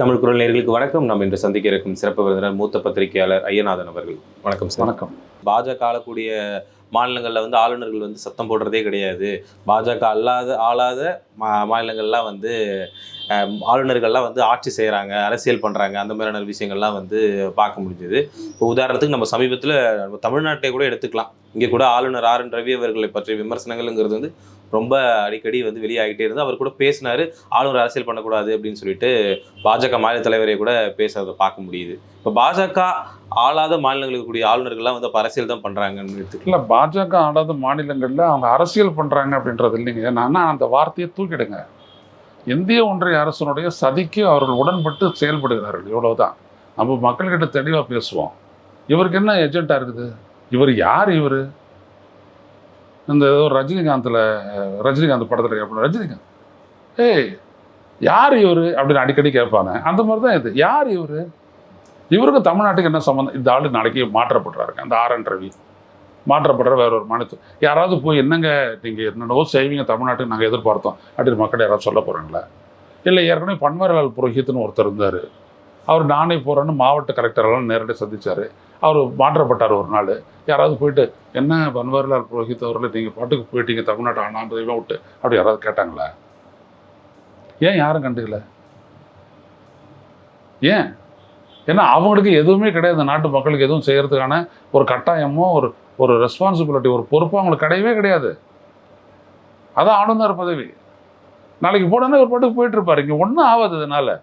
தமிழ் குரல் நேயர்களுக்கு வணக்கம். நம்ம இன்று சந்திக்க இருக்கும் சிறப்பு விருந்தினர் மூத்த பத்திரிகையாளர் ஐயநாதன் அவர்கள். வணக்கம் சார். வணக்கம். பாஜக ஆளக்கூடிய மாநிலங்களில் வந்து ஆளுநர்கள் வந்து சத்தம் போடுறதே கிடையாது. பாஜக அல்லாத ஆளாத மா மாநிலங்கள்லாம் வந்து ஆளுநர்கள்லாம் வந்து ஆட்சி செய்கிறாங்க அரசியல் பண்ணுறாங்க அந்த மாதிரியான விஷயங்கள்லாம் வந்து பார்க்க முடிஞ்சது. இப்போ உதாரணத்துக்கு நம்ம சமீபத்தில் நம்ம தமிழ்நாட்டை கூட எடுத்துக்கலாம். இங்கே கூட ஆளுநர் ஆர் என் ரவி அவர்களை பற்றிய விமர்சனங்கள்ங்கிறது வந்து ரொம்ப அடிக்கடி வந்து வெளியாகிட்டே இருந்து அவர் கூட பேசினார் ஆளுநர் அரசியல் பண்ணக்கூடாது அப்படின்னு சொல்லிட்டு பாஜக மாநில தலைவரை கூட பேசுறதை பார்க்க முடியுது. இப்போ பாஜக ஆளாத மாநிலங்களுக்கு கூடிய ஆளுநர்கள்லாம் வந்து அரசியல் தான் பண்ணுறாங்கன்னு எடுத்துக்கலாம் இல்லை பாஜக ஆளாத மாநிலங்களில் அவங்க அரசியல் பண்ணுறாங்க அப்படின்றது இல்லைங்க. நான் அந்த வார்த்தையை தூக்கிடுங்க. இந்திய ஒன்றிய அரசனுடைய சதிக்கு அவர்கள் உடன்பட்டு செயல்படுகிறார்கள். இவ்வளவுதான். நம்ம மக்கள்கிட்ட தெளிவாக பேசுவோம். இவருக்கு என்ன ஏஜென்ட்டாக இருக்குது? இவர் யார் இவர்? இந்த ஏதோ ரஜினிகாந்தில் ரஜினிகாந்த் படத்தில் கேட்பாங்க ரஜினிகாந்த். ஏய் யார் இவர்? அப்படின்னு அடிக்கடி கேட்பாங்க அந்த மாதிரி தான் இது. யார் இவர்? இவருக்கும் தமிழ்நாட்டுக்கு என்ன சம்மந்தம் இந்த ஆள் நாளைக்கு மாற்றப்படுறாருங்க அந்த ஆர் என் ரவி. மாற்றப்படுற வேற ஒரு மாநிலத்தில் யாராவது போய் என்னங்க நீங்கள் என்னென்னவோ செய்வீங்க தமிழ்நாட்டுக்கு நாங்கள் எதிர்பார்த்தோம் அப்படின்னு மக்கள் யாராவது சொல்ல போகிறாங்களா இல்லை ஏற்கனவே பன்வாரிலால் புரோஹித்னு ஒருத்தர் இருந்தார். அவர் நானே போகிறேன்னு மாவட்ட கலெக்டரெல்லாம் நேரடியாக சந்திச்சார். அவர் மாற்றப்பட்டார் ஒரு நாள். யாராவது போயிட்டு என்ன பன்வாரிலால் புரோஹித் அவர்கள் நீங்கள் பாட்டுக்கு போயிட்டீங்க தமிழ்நாட்டு ஆனாம்பதையுமே விட்டு? அப்படி யாராவது கேட்டாங்களா? ஏன் யாரும் கண்டுக்கல? ஏன்? ஏன்னா அவங்களுக்கு எதுவுமே கிடையாது. இந்த நாட்டு மக்களுக்கு எதுவும் செய்கிறதுக்கான ஒரு கட்டாயமோ ஒரு ஒரு ரெஸ்பான்சிபிலிட்டி ஒரு பொறுப்பு அவங்களுக்கு கிடையவே கிடையாது. அதான் ஆளுநர் பதவி. நாளைக்கு போனோன்னா ஒரு பாட்டுக்கு போயிட்டு இருப்பாரு. இங்கே ஒன்றும் ஆகாது இதனால்.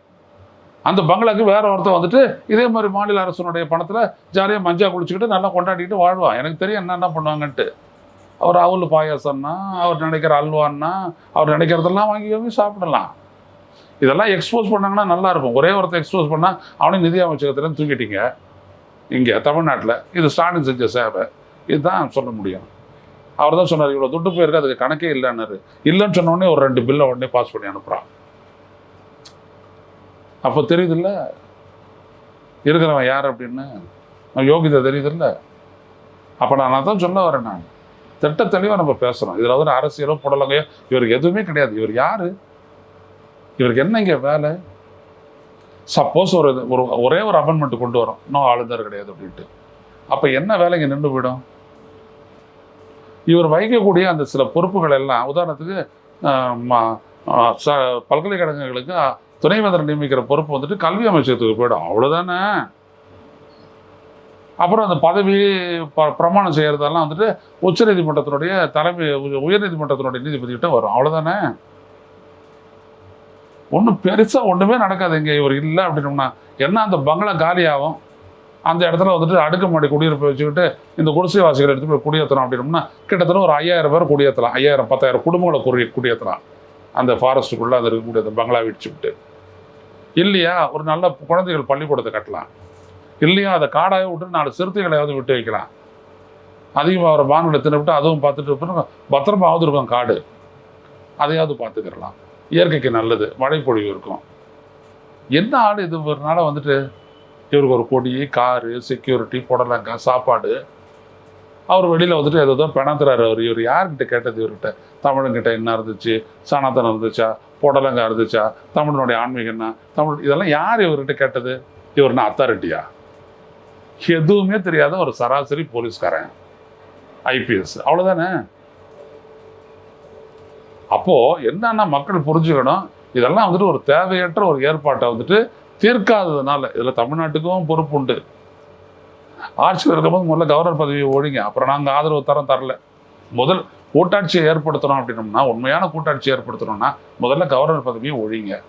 அந்த பங்களாக்கு வேற ஒருத்தன் வந்துட்டு இதே மாதிரி மாநில அரசனுடைய பணத்தில் ஜாலியாக மஞ்சா குளிச்சுக்கிட்டு நல்லா கொண்டாடிக்கிட்டு வாழ்வான் எனக்கு தெரியும் என்னென்ன பண்ணுவாங்கன்ட்டு. அவர் அவல் பாயாசம்னா அவர் நினைக்கிற அல்வான்னா அவர் நினைக்கிறதெல்லாம் வாங்கி வாங்கி சாப்பிடலாம். இதெல்லாம் எக்ஸ்போஸ் பண்ணாங்கன்னா நல்லா இருக்கும் ஒரே ஒருத்தர் எக்ஸ்போஸ் பண்ணால் அவனையும் நிதி அமைச்சகத்துலேருந்து தூக்கிட்டீங்க. இங்கே தமிழ்நாட்டில். இது ஸ்டாலின் செஞ்ச சேவை. இதுதான் சொல்ல முடியும். அவர் தான் சொன்னார் இவ்வளோ துட்டு போயிருக்கு அதுக்கு கணக்கே இல்லைன்னாரு. இல்லைன்னு சொன்ன உடனே ஒரு ரெண்டு பில்லை உடனே பாஸ் பண்ணி அனுப்புகிறான் அப்போ தெரியுதுல்ல? இருக்கிறவன் யார் அப்படின்னு? யோகிதை தெரியுதுல்ல? அப்போ நான் தான் சொல்ல வரேன் நான். திட்ட தெளிவாக நம்ம பேசுகிறோம் இதில் வந்து அரசியலோ புடலங்கையோ இவருக்கு எதுவுமே கிடையாது. இவர் யார்? இவருக்கு என்ன இங்கே வேலை? சப்போஸ் ஒரு இது- ஒரு ஒரே ஒரு அமெண்ட்மெண்ட் கொண்டு வரோம். இன்னும் ஆளுநர் கிடையாது அப்படின்ட்டு. அப்போ என்ன வேலை இங்கே நின்று போயிடும்? இவர் வகிக்கக்கூடிய அந்த சில பொறுப்புகள் எல்லாம் உதாரணத்துக்கு ச- பல்கலைக்கழகங்களுக்கு துணைவேந்தர் நியமிக்கிற பொறுப்பு வந்துட்டு கல்வி அமைச்சகத்துக்கு போயிடும். அவ்வளோதானே அப்புறம் அந்த பதவி ப- பிரமாணம் செய்கிறதெல்லாம் வந்துட்டு உச்சநீதிமன்றத்தினுடைய தலைமை உயர் உயர்நீதிமன்றத்தினுடைய நீதிபதிகிட்ட வரும். அவ்வளோதானே ஒன்றும் பெருசாக ஒன்றுமே நடக்காது இங்கே. இவர் இல்லை அப்படின்னோம்னா என்ன அந்த பங்களா காலியாகும்? அந்த இடத்துல வந்துட்டு அடுக்குமாடி குடியிருப்பு வச்சுக்கிட்டு இந்த குடிசை வாசிகளை எடுத்து போய் குடியேற்றணும் அப்படின்னோம்னா கிட்டத்தட்ட ஒரு ஐயாயிரம் பேர் குடியேற்றலாம் ஐயாயிரம் பத்தாயிரம் குடும்பங்களை குடி குடியேற்றலாம் அந்த ஃபாரஸ்ட்டுக்குள்ளே அது இருக்கக்கூடிய அந்த பங்களா விட்டு விட்டு இல்லையா? ஒரு நல்ல குழந்தைகள் பள்ளிக்கூடத்தை கட்டலாம். இல்லையா? அதை காடாக விட்டு நாலு சிறுத்தைகளையாவது விட்டு வைக்கலாம். அதிகமாக வர வானொலி தின்னுவிட்டு அதுவும் பார்த்துட்டு அப்புறம் பத்திரமாவது இருக்கும் காடு. அதையாவது பார்த்துக்கிறலாம் இயற்கைக்கு நல்லது. மழைப்பொழிவு இருக்கும். என்ன ஆள் இது? ஒரு நாளாக வந்துட்டு இவருக்கு ஒரு கொடி காரு செக்யூரிட்டி புடலங்காய் சாப்பாடு. அவர் வெளியில் வந்துட்டு ஏதோ பிணத்துறாரு அவர். இவர் யார்கிட்ட கேட்டது இவர்கிட்ட? தமிழங்கிட்ட என்ன இருந்துச்சு? சனாதனம் இருந்துச்சா? புடலங்காய் இருந்துச்சா? தமிழனுடைய ஆன்மீகம் என்ன? தமிழ் இதெல்லாம் யார் இவர்கிட்ட கேட்டது? இவர்னா அத்தாரிட்டியா எதுவுமே தெரியாத ஒரு சராசரி போலீஸ்காரன். ஐபிஎஸ் அவ்வளோதானே அப்போது என்னன்னா மக்கள் புரிஞ்சுக்கணும். இதெல்லாம் வந்துட்டு ஒரு தேவையற்ற ஒரு ஏற்பாட்டை வந்துட்டு தீர்க்காததுனால. இதில் தமிழ்நாட்டுக்கும் பொறுப்பு உண்டு ஆட்சியில் இருக்கும்போது முதல்ல கவர்னர் பதவியை ஒழிங்க. அப்புறம் நாங்கள் ஆதரவு தரம் தரல. முதல் கூட்டாட்சியை ஏற்படுத்தணும் அப்படின்னம்னா உண்மையான கூட்டாட்சி ஏற்படுத்தணும்னா முதல்ல கவர்னர் பதவியை ஒழிங்க.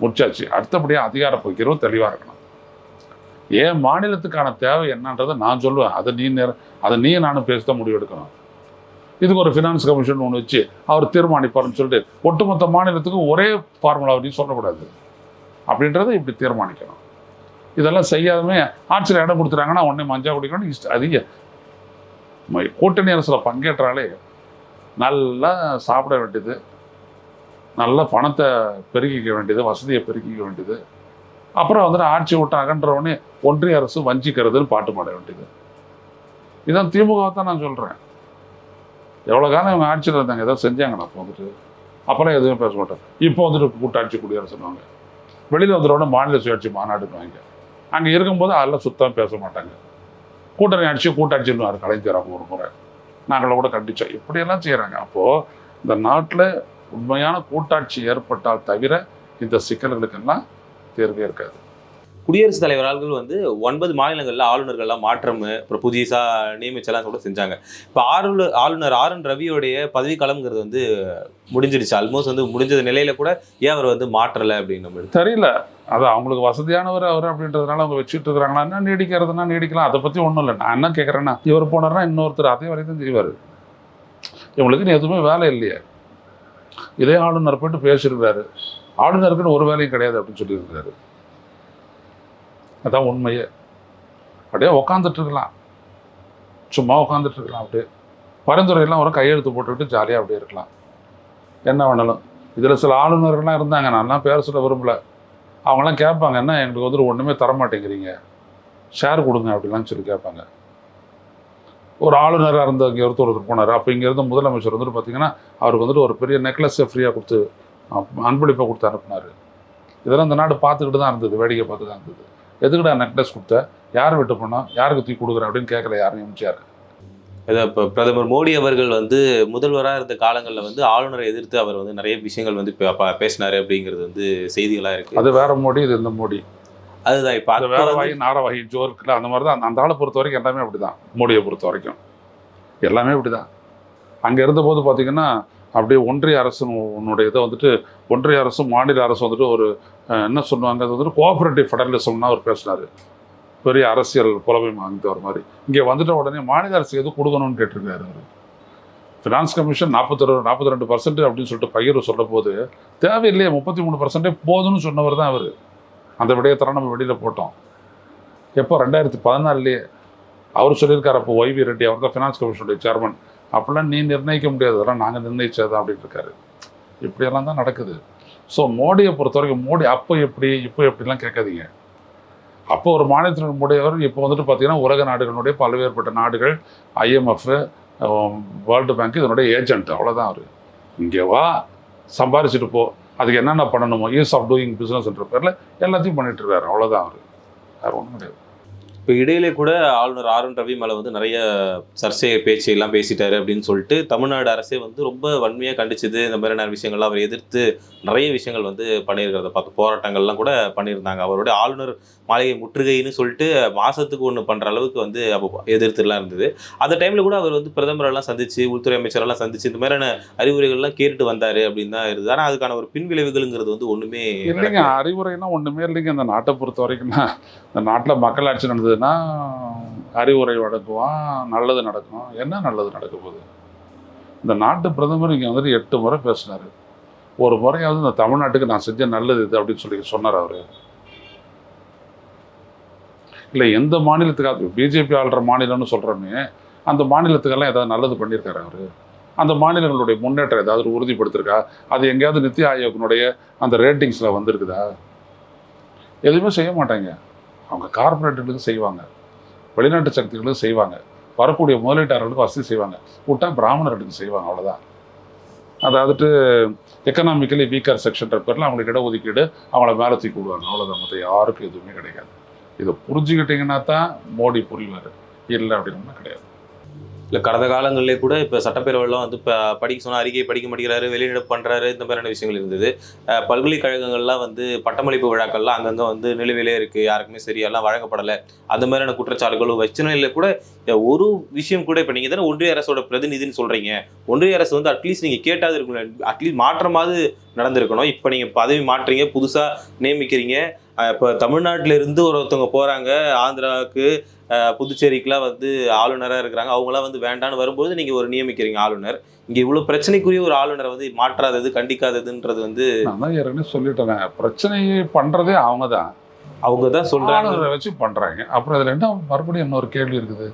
முடிச்சாச்சு. அடுத்தபடியாக அதிகார போய்க்கிறவும் தெளிவாக இருக்கணும். ஏன் மாநிலத்துக்கான தேவை என்னன்றதை நான் சொல்லுவேன். அதை நீ நேர- அதை நீ நானும் பேச தான் முடிவெடுக்கணும் இதுக்கு ஒரு ஃபினான்ஸ் கமிஷன் ஒன்று வச்சு அவர் தீர்மானிப்பார்னு சொல்லிட்டு ஒட்டுமொத்த மாநிலத்துக்கும் ஒரே ஃபார்முலா நீ சொல்லக்கூடாது. அப்படின்றத இப்படி தீர்மானிக்கணும். இதெல்லாம் செய்யாதமே ஆட்சியில் இடம் கொடுத்துட்டாங்கன்னா உடனே மஞ்சா குடிக்கணும் இஷ்ட அதிக கூட்டணி அரசில் பங்கேற்றாலே நல்லா சாப்பிட வேண்டியது நல்ல பணத்தை பெருக்கிக்க வேண்டியது வசதியை பெருக்கிக்க வேண்டியது. அப்புறம் வந்துட்டு ஆட்சி விட்டு அகன்றவொடனே ஒன்றிய அரசு வஞ்சிக்கிறதுன்னு பாட்டு பாட வேண்டியது. இதான் திமுக தான் நான் சொல்கிறேன் எவ்வளோ காலம் இவங்க ஆட்சியில் இருந்தாங்க? ஏதோ செஞ்சாங்க இப்போ வந்துட்டு அப்போல்லாம் எதுவுமே பேச மாட்டேன். இப்போ வந்துட்டு கூட்டாட்சி குடியரசுவாங்க வெளியில் வந்துடுவோட மாநில சுயாட்சி மாநாடுன்னு அங்கே இருக்கும்போது அதெல்லாம் சுத்தம் பேச மாட்டாங்க. கூட்டணி அடிச்சு கூட்டாட்சின்னு கலைஞர் அவங்க ஒரு முறை. நாங்களை கூட கண்டிச்சோம் இப்படியெல்லாம் செய்கிறாங்க அப்போது இந்த நாட்டில் உண்மையான கூட்டாட்சி ஏற்பட்டால் தவிர இந்த சிக்கல்களுக்கெல்லாம் தீர்வே இருக்காது. குடியரசுத் தலைவர்கள் வந்து ஒன்பது மாநிலங்களில் ஆளுநர்கள்லாம் மாற்றம் அப்புறம் புதுசாக நியமிச்செல்லாம் கூட செஞ்சாங்க. இப்போ ஆளுநர் ஆளுநர் ஆர் என் ரவியோடைய பதவிக்காலம்ங்கிறது வந்து முடிஞ்சிடுச்சு. ஆல்மோஸ்ட் வந்து முடிஞ்ச நிலையில கூட ஏன் அவர் வந்து மாற்றலை அப்படின்னு தெரியல. அது அவங்களுக்கு வசதியானவர் அவர் அப்படின்றதுனால அவங்க வச்சுட்டு இருக்கிறாங்களா? நீடிக்கிறதுனா நீடிக்கலாம். அதை பற்றி ஒன்றும் இல்லை. நான் என்ன கேட்குறேன்னா இவர் போனார்னா இன்னொருத்தர் அதே வரைக்கும் செய்வார். இவங்களுக்கு எதுவுமே வேலை இல்லையே. இதே ஆளுநர் போயிட்டு பேசியிருக்காரு ஆளுநருக்குன்னு ஒரு வேலையும் கிடையாது அப்படின்னு சொல்லியிருக்காரு அதான் உண்மையே. அப்படியே உக்காந்துட்டுருக்கலாம். சும்மா உட்காந்துட்ருக்கலாம் அப்படியே. பரிந்துரையெல்லாம் ஒரு கையெழுத்து போட்டுக்கிட்டு ஜாலியாக அப்படியே இருக்கலாம். என்ன வேணாலும். இதில் சில ஆளுநர்கள்லாம் இருந்தாங்க. நான்லாம் பேர் சொல்ல விரும்பலை. அவங்களாம் கேட்பாங்க என்ன எங்களுக்கு வந்துட்டு ஒன்றுமே தர மாட்டேங்கிறீங்க ஷேர் கொடுங்க அப்படிலாம் சொல்லி கேட்பாங்க. ஒரு ஆளுநராக இருந்த இங்கே ஒருத்தர் ஒருத்தர் போனார். அப்போ இங்கேருந்து முதலமைச்சர் வந்துட்டு பார்த்தீங்கன்னா அவருக்கு வந்துட்டு ஒரு பெரிய நெக்லஸை ஃப்ரீயாக கொடுத்து அன்பளிப்பாக கொடுத்து அனுப்புனார். இதெல்லாம் இந்த நாடு பார்த்துக்கிட்டு தான் இருந்தது வேடிக்கை பார்த்து தான் இருந்தது. எதுக்குடா நெக்லஸ் கொடுத்த? யார் விட்டு போனோம் யாருக்கு தூக்கி கொடுக்குற அப்படின்னு கேட்கல யாரும் எம்ஜிஆர். இதை இப்போ பிரதமர் மோடி அவர்கள் வந்து முதல்வராக இருந்த காலங்களில் வந்து ஆளுநரை எதிர்த்து அவர் வந்து நிறைய விஷயங்கள் வந்து பேசினாரு அப்படிங்கிறது வந்து செய்திகளாக இருக்கு. அது வேற மோடி இது இந்த மோடி. அதுதான் இப்போ அது வேற வாய் நார வாய் ஜோ இருக்குல்ல அந்த மாதிரி தான் அந்த ஆளை பொறுத்த வரைக்கும் எல்லாமே அப்படிதான். மோடியை பொறுத்த வரைக்கும். எல்லாமே அப்படிதான். அங்கே இருந்தபோது பார்த்தீங்கன்னா அப்படியே ஒன்றிய அரசனுடைய இதை வந்துட்டு ஒன்றிய அரசும் மாநில அரசும் வந்துட்டு ஒரு என்ன சொல்லுவாங்க அது வந்துட்டு கோஆபரேட்டிவ் ஃபெடரலிசம்னா அவர் பேசினார். பெரிய அரசியல் புலமை வாங்கித்தவர் மாதிரி. இங்கே வந்துட்ட உடனே மாநில அரசு எது கொடுக்கணும்னு கேட்டிருக்காரு அவர். ஃபினான்ஸ் கமிஷன் நாற்பத்தி நாற்பத்தி ரெண்டு பர்சன்ட் அப்படின்னு சொல்லிட்டு பகிர்வு சொல்ல போது தேவையில்லையே முப்பத்தி மூணு பர்சன்டே போதும்னு சொன்னவர் தான் அவர். அந்த விடயத்தெல்லாம் நம்ம வெளியில் போட்டோம். எப்போ? ரெண்டாயிரத்தி பதினாலுலேயே. அவர் சொல்லியிருக்கார் அப்போ ஒய்வி ரெட்டி அவர் தான் ஃபினான்ஸ் கமிஷனுடைய சேர்மன் அப்படிலாம் நீ நிர்ணயிக்க முடியாது. அதெல்லாம் நாங்கள் நிர்ணயிச்சதான் அப்படின்னு இருக்காரு. இப்படியெல்லாம் தான் நடக்குது. ஸோ மோடியை பொறுத்த வரைக்கும் மோடி அப்போ எப்படி இப்போ எப்படிலாம் கேட்காதீங்க. அப்போ ஒரு மாநிலத்தின் உடையவர் இப்போ வந்துட்டு பார்த்தீங்கன்னா உலக நாடுகளுடைய பல்வேறுபட்ட நாடுகள் ஐஎம்எஃப் வேர்ல்டு பேங்க் இதனுடைய ஏஜென்ட் அவ்வளோதான் அவர். இங்கே வா சம்பாரிச்சுட்டு போ. அதுக்கு என்னென்ன பண்ணணுமோ ஈஸ் ஆஃப் டூயிங் பிஸ்னஸ்ன்ற பேரில் எல்லாத்தையும் பண்ணிட்டு இருக்காரு. அவ்வளோதான் அவர். வேறு ஒன்றும் கிடையாது. இப்போ இடையிலே கூட ஆளுநர் ஆர் என் ரவி மேலே வந்து நிறைய சர்ச்சை பேச்சு எல்லாம் பேசிட்டாரு அப்படின்னு சொல்லிட்டு தமிழ்நாடு அரசே வந்து ரொம்ப வன்மையாக கண்டிச்சது. இந்த மாதிரியான விஷயங்கள்லாம் அவர் எதிர்த்து நிறைய விஷயங்கள் வந்து பண்ணியிருக்கிறத பார்த்து போராட்டங்கள்லாம் கூட பண்ணியிருந்தாங்க. அவருடைய ஆளுநர் மாளிகை முற்றுகைன்னு சொல்லிட்டு மாசத்துக்கு ஒன்று பண்ணுற அளவுக்கு வந்து அப்போ எதிர்த்துலாம் இருந்தது. அந்த டைமில் கூட அவர் வந்து பிரதமரெல்லாம் சந்திச்சு உள்துறை அமைச்சரெல்லாம் சந்திச்சு இந்த மாதிரியான அறிவுரைகள்லாம் கேட்டுட்டு வந்தாரு அப்படின்னு தான் இருந்தது. ஆனால் அதுக்கான ஒரு பின்விளைவுகள்ங்கிறது வந்து ஒன்றுமே இல்லைங்க அறிவுரைனா ஒன்றுமே இல்லைங்க. இந்த நாட்டை பொறுத்த வரைக்கும்னா இந்த நாட்டில் மக்களாட்சி நடந்ததுன்னா அறிவுரை வழங்குவான் நல்லது நடக்கும். என்ன நல்லது நடக்க போகுது? இந்த நாட்டு பிரதமர் இங்கே வந்துட்டு எட்டு முறை பேசினார். ஒரு முறையாவது இந்த தமிழ்நாட்டுக்கு நான் செஞ்ச நல்லது இது அப்படின்னு சொல்லி சொன்னார் அவர். இல்லை எந்த மாநிலத்துக்காக பிஜேபி ஆள்ற மாநிலம்னு சொல்கிறோமே அந்த மாநிலத்துக்கெல்லாம் ஏதாவது நல்லது பண்ணியிருக்காரு அவர். அந்த மாநிலங்களுடைய முன்னேற்றம் ஏதாவது உறுதிப்படுத்திருக்கா? அது எங்கேயாவது நித்தி ஆயோக்கினுடைய அந்த ரேட்டிங்ஸில் வந்திருக்குதா? எதுவுமே செய்ய மாட்டாங்க. அவங்க கார்பரேட்டுகளுக்கு செய்வாங்க. வெளிநாட்டு சக்திகளுக்கு செய்வாங்க. வரக்கூடிய முதலீட்டாளர்களுக்கு வசதி செய்வாங்க. விட்டா பிராமணர்களுக்கு செய்வாங்க அவ்வளோதான் அதாவதுட்டு எக்கனாமிக்கலி வீக்கர் செக்ஷன்ற பேரில் அவங்களுக்கு இடஒதுக்கீடு அவங்கள மேலே தூக்கி விடுவாங்க. அவ்வளோதான் மற்ற யாருக்கும் எதுவுமே கிடைக்காது இதை புரிஞ்சுக்கிட்டீங்கன்னா தான் மோடி புரிவார். இல்லை அப்படின்னா கிடையாது. இல்லை கடந்த காலங்களிலே கூட இப்போ சட்டப்பேரவைலாம் வந்து இப்போ படிக்க சொன்னால் அறிக்கை படிக்க மாட்டேங்கிறாரு வெளிநடப்பு பண்ணுறாரு இந்த மாதிரியான விஷயங்கள் இருந்தது. பல்கலைக்கழகங்கள்லாம் வந்து பட்டமளிப்பு விழாக்கள்லாம் அங்கங்கே வந்து நிலுவையிலே இருக்குது யாருக்குமே சரியெல்லாம் வழங்கப்படலை. அந்த மாதிரியான குற்றச்சாட்டுகளும் வச்ச நிலையில் கூட ஒரு விஷயம் கூட இப்போ நீங்கள் தானே ஒன்றிய அரசோட பிரதிநிதின்னு சொல்கிறீங்க ஒன்றிய அரசு வந்து அட்லீஸ்ட் நீங்கள் கேட்டாது இருக்கணும் அட்லீஸ்ட் மாற்றமாவது நடந்திருக்கணும். இப்போ நீங்கள் பதவி மாற்றுறீங்க புதுசாக நியமிக்கிறீங்க. இப்போ தமிழ்நாட்டில இருந்து ஒருத்தவங்க போகிறாங்க ஆந்திராவுக்கு புதுச்சேரிக்கெலாம் வந்து ஆளுநராக இருக்கிறாங்க. அவங்களாம் வந்து வேண்டான்னு வரும்போது நீங்கள் ஒரு நியமிக்கிறீங்க ஆளுநர். இங்கே இவ்வளோ பிரச்சனைக்குரிய ஒரு ஆளுநரை வந்து மாற்றாதது கண்டிக்காததுன்றது வந்து நான் ஏற்கனவே சொல்லிட்டேன் பிரச்சனையை பண்ணுறதே அவங்க தான் அவங்க தான் சொல்கிறாங்க வச்சு பண்றாங்க. அப்புறம் இதுல என்ன மறுபடியும் இன்னொரு கேள்வி இருக்குது?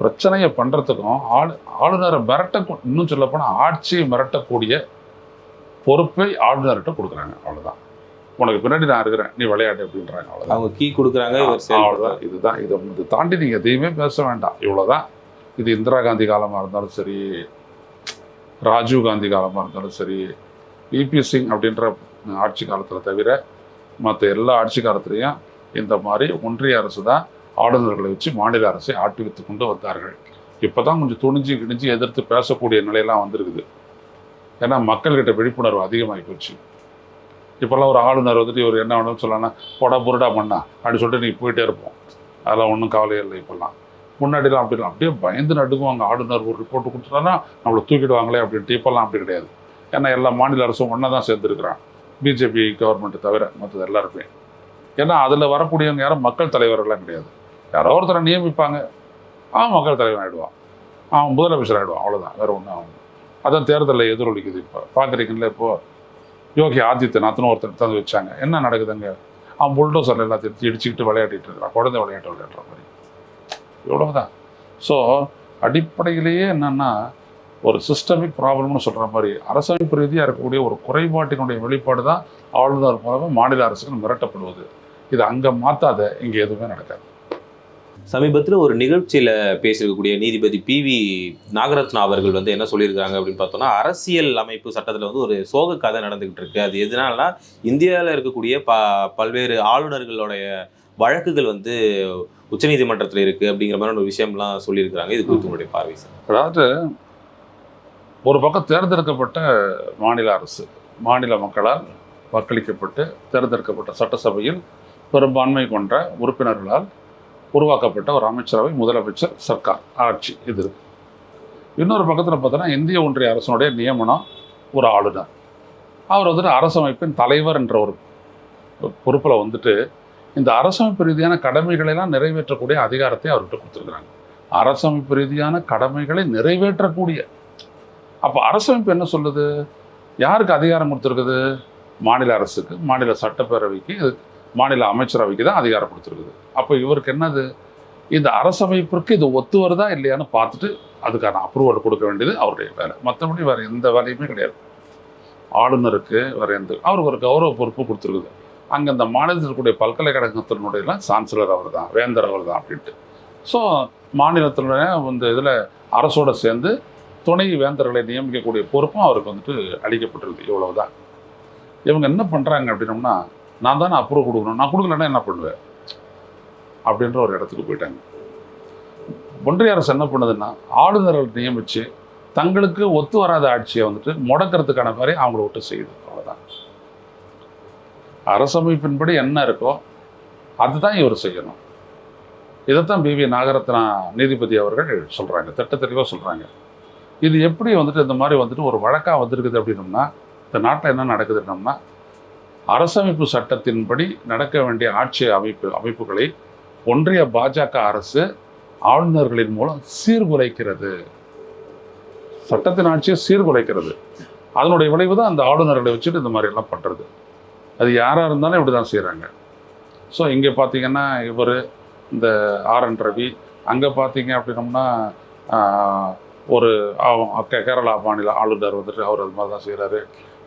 பிரச்சனையை பண்றதுக்கும் ஆளு ஆளுநரை மிரட்ட இன்னும் சொல்ல போனா ஆட்சியை மிரட்டக்கூடிய பொறுப்பை ஆளுநர்கிட்ட கொடுக்குறாங்க. அவ்வளவுதான். உனக்கு பின்னாடி நான் இருக்கிறேன் நீ விளையாடு அப்படின்றாங்க. அவ்வளவுதான். அவங்க கீ கொடுக்குறாங்க இதுதான் இதை இது தாண்டி நீங்க எதையுமே பேச வேண்டாம். இவ்வளவுதான். இது இந்திரா காந்தி காலமா இருந்தாலும் சரி ராஜீவ் காந்தி காலமா இருந்தாலும் சரி விபி சிங் அப்படின்ற ஆட்சி காலத்துல தவிர மற்ற எல்லா ஆட்சி காலத்திலையும் இந்த மாதிரி ஒன்றிய அரசு தான் ஆளுநர்களை வச்சு மாநில அரசை ஆட்டி வைத்து கொண்டு வந்தார்கள். இப்போ தான் கொஞ்சம் துணிஞ்சு கிணிஞ்சு எதிர்த்து பேசக்கூடிய நிலையெல்லாம் வந்திருக்குது. ஏன்னா மக்கள்கிட்ட விழிப்புணர்வு அதிகமாகி போச்சு. இப்போல்லாம் ஒரு ஆளுநர் வந்துட்டு ஒரு என்ன வேணும்னு சொல்லலாம் போடா புருடா பண்ணா அப்படி சொல்லிட்டு நீ போயிட்டே இருப்போம். அதெல்லாம் ஒன்றும் கவலையே இல்லை இப்போல்லாம். முன்னாடிலாம் அப்படிலாம். அப்படியே பயந்து நடுங்குவாங்க. ஆளுநர் ஒரு ரிப்போர்ட் கொடுத்துட்டாங்கன்னா நம்மளை தூக்கிடுவாங்களே அப்படின்ட்டு. இப்போல்லாம் அப்படி கிடையாது. ஏன்னா எல்லா மாநில அரசும் ஒன்றா தான் சேர்ந்துருக்குறான் பிஜேபி கவர்மெண்ட்டை தவிர மற்றது எல்லாருமே. ஏன்னா அதில் வரக்கூடியவங்க யாரும் மக்கள் தலைவர்கள்லாம் கிடையாது. யாரோ ஒருத்தரை நியமிப்பாங்க. அவன் மக்கள் தலைவர் ஆகிடுவான் அவன் முதலமைச்சர் ஆகிடுவான் அவ்வளோதான் வேறு ஒன்றும் ஆகும் அதான் தேர்தலில் எதிரொலிக்குது இப்போ. பார்க்குறீங்களா இப்போ? யோகி ஆதித்யநாத்னு ஒருத்தர் தந்து வச்சாங்க. என்ன நடக்குதுங்க? அவன் புல்டோசரில் எல்லாத்தையும் இடிச்சுக்கிட்டு விளையாடிட்டு இருக்கிறான் குழந்தை விளையாட்டு விளையாடுற மாதிரி. இவ்வளவுதான். ஸோ அடிப்படையிலேயே என்னென்னா ஒரு சிஸ்டமிக் ப்ராப்ளம்னு சொல்கிற மாதிரி அரசமைப்பு ரீதியாக இருக்கக்கூடிய ஒரு குறைபாட்டினுடைய வெளிப்பாடு தான் ஆளுநர் மூலமாக மாநில அரசுக்கு மிரட்டப்படுவது. இது அங்கே மாற்றாத இங்கே எதுவுமே நடக்காது. சமீபத்தில் ஒரு நிகழ்ச்சியில் பேசியிருக்கக்கூடிய நீதிபதி பி வி நாகரத்னா அவர்கள் வந்து என்ன சொல்லியிருக்காங்க அப்படின்னு பார்த்தோம்னா அரசியல் அமைப்பு சட்டத்தில் வந்து ஒரு சோக கதை நடந்துகிட்டு இருக்கு. அது எதனாலனா இந்தியாவில் இருக்கக்கூடிய ப பல்வேறு ஆளுநர்களுடைய வழக்குகள் வந்து உச்சநீதிமன்றத்தில் இருக்கு அப்படிங்கிற மாதிரி ஒரு விஷயம்லாம் சொல்லியிருக்கிறாங்க. இது குறித்து உங்களுடைய பார்வை சார். அதாவது ஒரு பக்கம் தேர்ந்தெடுக்கப்பட்ட மாநில அரசு மாநில மக்களால் வாக்களிக்கப்பட்டு தேர்ந்தெடுக்கப்பட்ட சட்டசபையில் பெரும்பான்மை கொண்ட உறுப்பினர்களால் உருவாக்கப்பட்ட ஒரு அமைச்சரவை முதலமைச்சர் சர்க்கார் ஆட்சி இது. இன்னொரு பக்கத்தில் பார்த்தோன்னா இந்திய ஒன்றிய அரசனுடைய நியமனம் ஒரு ஆளுநர். அவர் வந்துட்டு அரசமைப்பின் தலைவர் என்ற ஒரு பொறுப்பில் வந்துட்டு இந்த அரசமைப்பு ரீதியான கடமைகளை எல்லாம் நிறைவேற்றக்கூடிய அதிகாரத்தை அவர்கிட்ட கொடுத்துருக்குறாங்க. அரசமைப்பு ரீதியான கடமைகளை நிறைவேற்றக்கூடிய. அப்போ அரசமைப்பு என்ன சொல்லுது? யாருக்கு அதிகாரம் கொடுத்துருக்குது? மாநில அரசுக்கு மாநில சட்டப்பேரவைக்கு இது மாநில அமைச்சரவைக்கு தான் அதிகாரம் கொடுத்துருக்குது. அப்போ இவருக்கு என்னது? இந்த அரசமைப்பிற்கு இது ஒத்து வருதா இல்லையான்னு பார்த்துட்டு அதுக்கான அப்ரூவல் கொடுக்க வேண்டியது அவருடைய வேலை. மற்றபடி வேறு எந்த வேலையுமே கிடையாது. ஆளுநருக்கு வேறு எந்த அவருக்கு ஒரு கௌரவ பொறுப்பு கொடுத்துருக்குது. அங்கே அந்த மாநிலத்தில் இருக்கக்கூடிய பல்கலைக்கழகத்தினுடைய சான்சலர் அவர் தான் வேந்தர் அவர் தான் அப்படின்ட்டு. ஸோ மாநிலத்தினுடைய இந்த இதில் அரசோடு சேர்ந்து துணை வேந்தர்களை நியமிக்கக்கூடிய பொறுப்பும் அவருக்கு வந்துட்டு அளிக்கப்பட்டிருக்கு இவ்வளவுதான். இவங்க என்ன பண்ணுறாங்க அப்படின்னோம்னா நான் தானே அப்ரூவ் கொடுக்கணும். நான் கொடுக்கலன்னா என்ன பண்ணுவேன்? அப்படின்ற ஒரு இடத்துக்கு போயிட்டாங்க. ஒன்றிய அரசு என்ன பண்ணுதுன்னா ஆளுநர்கள் நியமித்து தங்களுக்கு ஒத்து வராத ஆட்சியை வந்துட்டு முடக்கிறதுக்கான மாதிரி அவங்கள விட்டு செய்யுது. அவ்வளோதான் அரசமைப்பின்படி என்ன இருக்கோ அதுதான் இவர் செய்யணும். இதைத்தான் பிவி நாகரத்னா நீதிபதி அவர்கள் சொல்கிறாங்க திட்ட தெளிவாக சொல்கிறாங்க இது எப்படி வந்துட்டு இந்த மாதிரி வந்துட்டு ஒரு வழக்காக வந்திருக்குது அப்படின்னோம்னா இந்த நாட்டில் என்ன நடக்குதுன்னோம்னா அரசமைப்பு சட்டத்தின்படி நடக்க வேண்டிய ஆட்சி அமைப்பு அமைப்புகளை ஒன்றிய பாஜக அரசு ஆளுநர்களின் மூலம் சீர்குலைக்கிறது. சட்டத்தின் ஆட்சியை சீர்குலைக்கிறது. அதனுடைய விளைவு தான் அந்த ஆளுநர்களை வச்சுட்டு இந்த மாதிரி எல்லாம் பண்ணுறது அது யாராக இருந்தாலும் இப்படி தான் செய்கிறாங்க ஸோ இங்கே பார்த்தீங்கன்னா இவர் இந்த ஆர் என் ரவி அங்கே பார்த்தீங்க அப்படின்னம்னா ஒரு ஆ- கேரளா மாநில ஆளுநர் வந்துட்டு அவர் அது மாதிரி தான் செய்கிறாரு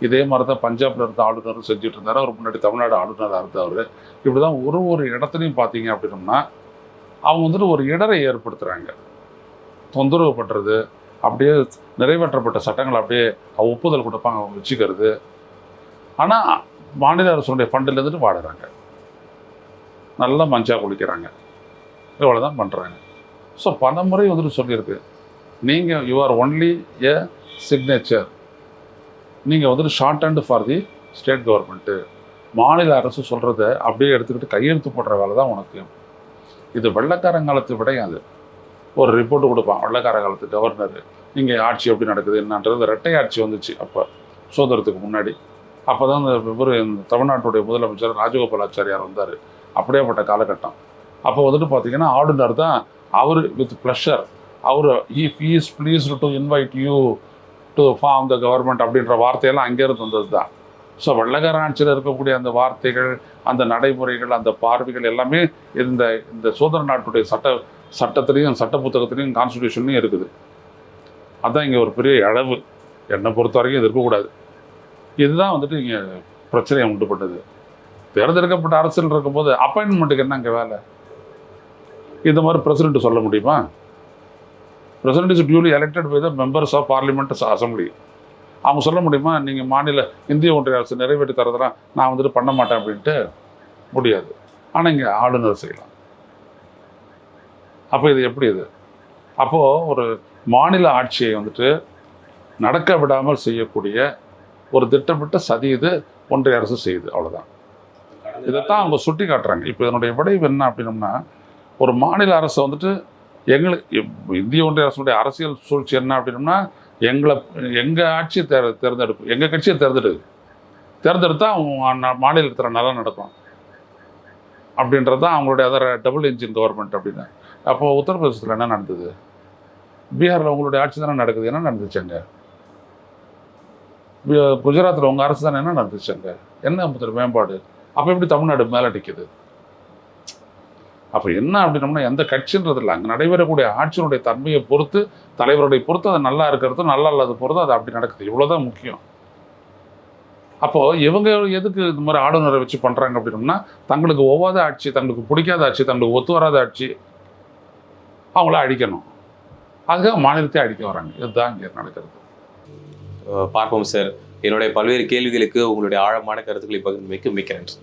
இதே மாதிரி தான் பஞ்சாப்ல இருந்த ஆளுநரும் செஞ்சுட்டு இருந்தார் அவர் முன்னாடி தமிழ்நாடு ஆளுநராக இருந்தவர் இப்படி தான் ஒரு ஒரு இடத்துலையும் பார்த்தீங்க அப்படின்னம்னா அவங்க வந்துட்டு ஒரு இடரை ஏற்படுத்துகிறாங்க தொந்தரவு பண்ணுறது அப்படியே நிறைவேற்றப்பட்ட சட்டங்களை அப்படியே ஒப்புதல் கொடுப்பாங்க அவங்க வச்சுக்கிறது. ஆனால் மாநில அரசுடைய ஃபண்டில் இருந்துட்டு வாடுறாங்க. நல்லா மஞ்சா குளிக்கிறாங்க. இவ்வளோ தான் பண்ணுறாங்க ஸோ பல முறை வந்துட்டு சொல்லியிருக்கு. நீங்கள் you are only a signature நீங்கள் வந்துட்டு short and for the state government மாநில அரசு சொல்கிறத அப்படியே எடுத்துக்கிட்டு கையெழுத்து போடுற வேலை தான் உனக்கு. இது வெள்ளக்காரங்காலத்து விடையும் அது. ஒரு ரிப்போர்ட் கொடுப்பான். வெள்ளக்கார காலத்து கவர்னர் இங்கே ஆட்சி எப்படி நடக்குது என்னன்றது ரெட்டை ஆட்சி வந்துச்சு அப்போ சுதந்திரத்துக்கு முன்னாடி. அப்போ தான் இந்த இவர் தமிழ்நாட்டுடைய முதலமைச்சர் ராஜகோபாலாச்சாரியார் வந்தார். அப்படியேப்பட்ட காலகட்டம். அப்போ வந்துட்டு பார்த்தீங்கன்னா ஆளுநர் தான் அவர் with pleasure our if is please to invite you to form the government அப்படின்ற வார்த்தையெல்லாம் அங்கேருந்து வந்தது தான் ஸோ வெள்ளக்கார ஆட்சியில் இருக்கக்கூடிய அந்த வார்த்தைகள் அந்த நடைமுறைகள் அந்த பார்வைகள் எல்லாமே இந்த இந்த சுதந்திர நாட்டுடைய சட்ட சட்டத்திலையும் சட்ட புத்தகத்திலையும் கான்ஸ்டியூஷன்லையும் இருக்குது. அதுதான் இங்கே ஒரு பெரிய அளவு என்னை பொறுத்த வரைக்கும் இது இருக்கக்கூடாது. இதுதான் வந்துட்டு இங்கே பிரச்சனையை உண்டு பண்ணது. தேர்ந்தெடுக்கப்பட்ட அரசியல் இருக்கும்போது அப்பாயின்மெண்ட்டுக்கு என்ன இங்கே வேலை? இந்த மாதிரி பிரசிடென்ட் சொல்ல முடியுமா? President is duly elected by the members of parliament assembly அவங்க சொல்ல முடியுமா? நீங்கள் மாநில இந்திய ஒன்றிய அரசு நிறைவேற்றி தரதெல்லாம் நான் வந்துட்டு பண்ண மாட்டேன் அப்படின்ட்டு முடியாது. ஆனால் இங்கே ஆளுநர் செய்யலாம். அப்போ இது எப்படி இது? அப்போது ஒரு மாநில ஆட்சியை வந்துட்டு நடக்க விடாமல் செய்யக்கூடிய ஒரு திட்டமிட்ட சதி இது ஒன்றிய அரசு செய்யுது அவ்வளோதான் இதைத்தான் அவங்க சுட்டி காட்டுறாங்க இப்போ இதனுடைய விளைவு என்ன அப்படின்னம்னா ஒரு மாநில அரசு வந்துட்டு எங்களுக்கு இப்~ இந்திய ஒன்றிய அரசுடைய அரசியல் சூழ்ச்சி என்ன அப்படின்னா எங்களை எங்கள் ஆட்சியை தேர் தேர்ந்தெடுப்பு எங்கள் கட்சியை தேர்ந்தெடு தேர்ந்தெடுத்தா அவங்க மாநிலத்தில் நல்லா நடக்கும். அப்படின்றது தான் அவங்களுடைய அதர் டபுள் இன்ஜின் கவர்மெண்ட் அப்படின்னு. அப்போ உத்தரப்பிரதேசத்தில் என்ன நடந்தது? பீகாரில் உங்களுடைய ஆட்சி தானே நடக்குது என்ன நடந்துச்சுங்க குஜராத்தில் உங்கள் அரசு தானே என்ன நடந்துச்சு அங்கே? என்ன மேம்பாடு? அப்போ எப்படி தமிழ்நாடு மேலே நிற்குது அப்போ என்ன அப்படின்னம்னா எந்த கட்சின்றது இல்லை. அங்கே நடைபெறக்கூடிய ஆட்சியினுடைய தன்மையை பொறுத்து தலைவருடைய பொறுத்து அது நல்லா இருக்கிறது நல்லா இல்லாத பொறுத்து அது அப்படி நடக்குது. இவ்வளோதான் முக்கியம். அப்போது இவங்க எதுக்கு இந்த மாதிரி ஆளுநரை வச்சு பண்ணுறாங்க அப்படின்னம்னா தங்களுக்கு ஒவ்வாத ஆட்சி தங்களுக்கு பிடிக்காத ஆட்சி தங்களுக்கு ஒத்து வராத ஆட்சி அவங்கள அழிக்கணும். அதுக்காக மாநிலத்தை அடிக்க வராங்க. இதுதான் இங்கே நடக்கிறது. பார்ப்போம் சார். என்னுடைய பல்வேறு கேள்விகளுக்கு உங்களுடைய ஆழமான கருத்துக்களை பகிர்ந்தமைக்கு மிக்க நன்றி.